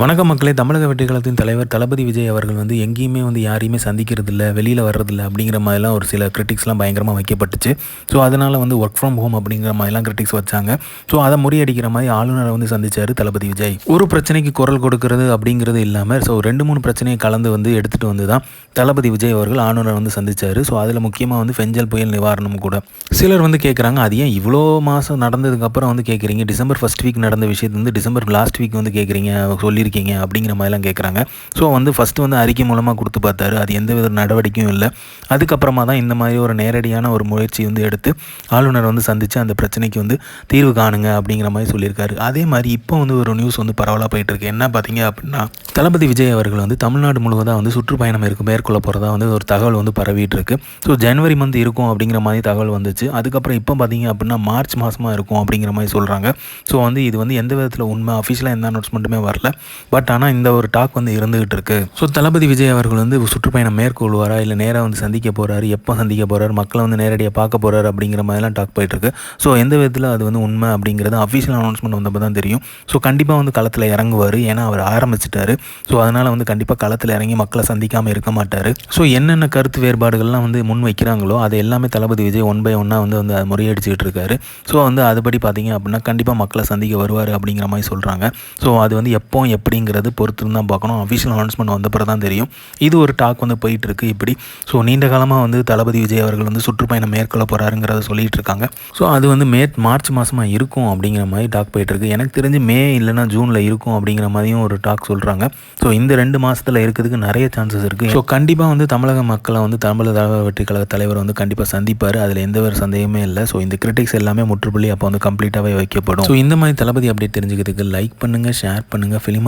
வணக்கம் மக்களே. தமிழக வெற்றிக்கழகத்தின் தலைவர் தளபதி விஜய் அவர்கள் வந்து எங்கேயுமே வந்து யாரையுமே சந்திக்கிறது இல்லை வெளியில் வர்றதில்ல அப்படிங்கிற மாதிரிலாம் ஒரு சில கிரிட்டிக்ஸ்லாம் பயங்கரமாக வைக்கப்பட்டுச்சு. ஸோ அதனால் வந்து ஒர்க் ஃப்ரம் ஹோம் அப்படிங்கிற மாதிரிலாம் கிரிட்டிக்ஸ் வச்சாங்க. ஸோ அதை முறியடிக்கிற மாதிரி ஆளுநரை வந்து சந்திச்சார் தளபதி விஜய். ஒரு பிரச்சனைக்கு குரல் கொடுக்கறது அப்படிங்கிறது இல்லாமல் ஸோ ரெண்டு மூணு பிரச்சனையை கலந்து வந்து எடுத்துகிட்டு வந்து தான் தளபதி விஜய் அவர்கள் ஆளுநரை வந்து சந்திச்சார். ஸோ அதில் முக்கியமாக வந்து ஃபெஞ்சல் புயல் நிவாரணம் கூட. சிலர் வந்து கேட்குறாங்க அது ஏன் இவ்வளோ மாதம் நடந்ததுக்கப்புறம் வந்து கேட்குறீங்க டிசம்பர் ஃபஸ்ட் வீக் நடந்த விஷயத்து வந்து டிசம்பர் லாஸ்ட் வீக் வந்து கேட்குறீங்க சொல்லி இருக்கீங்க அப்படிங்கிற மாதிரிலாம் கேட்குறாங்க ஸோ வந்து ஃபஸ்ட்டு வந்து அறிக்கை மூலமாக கொடுத்து பார்த்தாரு. அது எந்த வித நடவடிக்கையும் இல்லை. அதுக்கப்புறமா தான் இந்த மாதிரி ஒரு நேரடியான ஒரு முயற்சி வந்து எடுத்து ஆளுநர் வந்து சந்தித்து அந்த பிரச்சனைக்கு வந்து தீர்வு காணுங்க அப்படிங்கிற மாதிரி சொல்லியிருக்காரு. அதே மாதிரி இப்போ வந்து ஒரு நியூஸ் வந்து பரவலாக போயிட்டு இருக்கு என்ன பார்த்தீங்க அப்படின்னா தளபதி விஜய் அவர்கள் வந்து தமிழ்நாடு முழுவதாக வந்து சுற்றுப்பயணம் இருக்கும். மேற்கொள்ள போகிறதா வந்து ஒரு தகவல் வந்து பரவிட்டு இருக்கு ஸோ ஜனவரி மந்த் இருக்கும் அப்படிங்கிற மாதிரி தகவல் வந்துச்சு. அதுக்கப்புறம் இப்போ பார்த்தீங்க அப்படின்னா மார்ச் மாதமாக இருக்கும் அப்படிங்கிற மாதிரி சொல்கிறாங்க ஸோ வந்து இது வந்து எந்த விதத்தில் உண்மை? அஃபிஷியலாக எந்த அனௌன்ஸ்மெண்ட்டுமே வரல. பட் ஆனால் இந்த ஒரு டாக் வந்து இருந்துகிட்டு இருக்கு. ஸோ தளபதி விஜய் அவர்கள் வந்து சுற்றுப்பயணம் மேற்கொள்வாரா? இல்லை நேராக வந்து சந்திக்க போகிறாரு எப்போ சந்திக்க போகிறாரு மக்களை வந்து நேரடியாக பார்க்க போகிறாரு அப்படிங்கிற மாதிரிலாம் டாக் போயிட்டுருக்கு ஸோ எந்த விதத்தில் அது வந்து உண்மை அப்படிங்கிறது அஃபிஷியல் அனௌன்ஸ்மெண்ட் வந்தப்போ தான் தெரியும். ஸோ கண்டிப்பாக வந்து களத்தில் இறங்குவார். ஏன்னா அவர் ஆரம்பிச்சிட்டாரு. ஸோ அதனால் வந்து கண்டிப்பாக களத்தில் இறங்கி மக்களை சந்திக்காமல் இருக்க மாட்டார். ஸோ என்னென்ன கருத்து வேறுபாடுகள்லாம் வந்து முன் வைக்கிறாங்களோ அது எல்லாமே தளபதி விஜய் ஒன் பை ஒன்னாக வந்து வந்து அதை இருக்காரு. ஸோ வந்து அதுபடி பார்த்தீங்க அப்படின்னா கண்டிப்பாக மக்களை சந்திக்க வருவார் அப்படிங்கிற மாதிரி சொல்கிறாங்க ஸோ அது வந்து எப்போ எப்படிங்கிறது பொறுத்து தான் பார்க்கணும். அஃபிஷியல் அனௌன்ஸ்மெண்ட் வந்த பிறகு தான் தெரியும். இது ஒரு டாக் வந்து போயிட்டு இருக்கு இப்படி. ஸோ நீண்ட காலமாக வந்து தளபதி விஜய் அவர்கள் வந்து சுற்றுப்பயணம் மேற்கொள்ள போகிறாருங்கிறத சொல்லிட்டு இருக்காங்க. ஸோ அது வந்து மே மார்ச் மாதமாக இருக்கும் அப்படிங்கிற மாதிரி டாக் போயிட்டு இருக்கு எனக்கு தெரிஞ்சு மே இல்லைன்னா ஜூனில் இருக்கும் அப்படிங்கிற மாதிரியும் ஒரு டாக் சொல்கிறாங்க ஸோ இந்த ரெண்டு மாதத்தில் இருக்கிறதுக்கு நிறைய சான்சஸ் இருக்குது ஸோ கண்டிப்பாக வந்து தமிழக மக்களை வந்து தமிழக தலைவர் வெற்றி கழக தலைவர் வந்து கண்டிப்பாக சந்திப்பார். அதில் எந்த ஒரு சந்தேகமே இல்லை. ஸோ இந்த கிரிட்டிக்ஸ் எல்லாமே முற்றுப்புள்ளி அப்போ வந்து கம்ப்ளீட்டாகவே வைக்கப்படும். ஸோ இந்த மாதிரி தளபதி அப்டேட் தெரிஞ்சுக்கிறதுக்கு லைக் பண்ணுங்கள் ஷேர் பண்ணுங்கள் ஃபிலிம்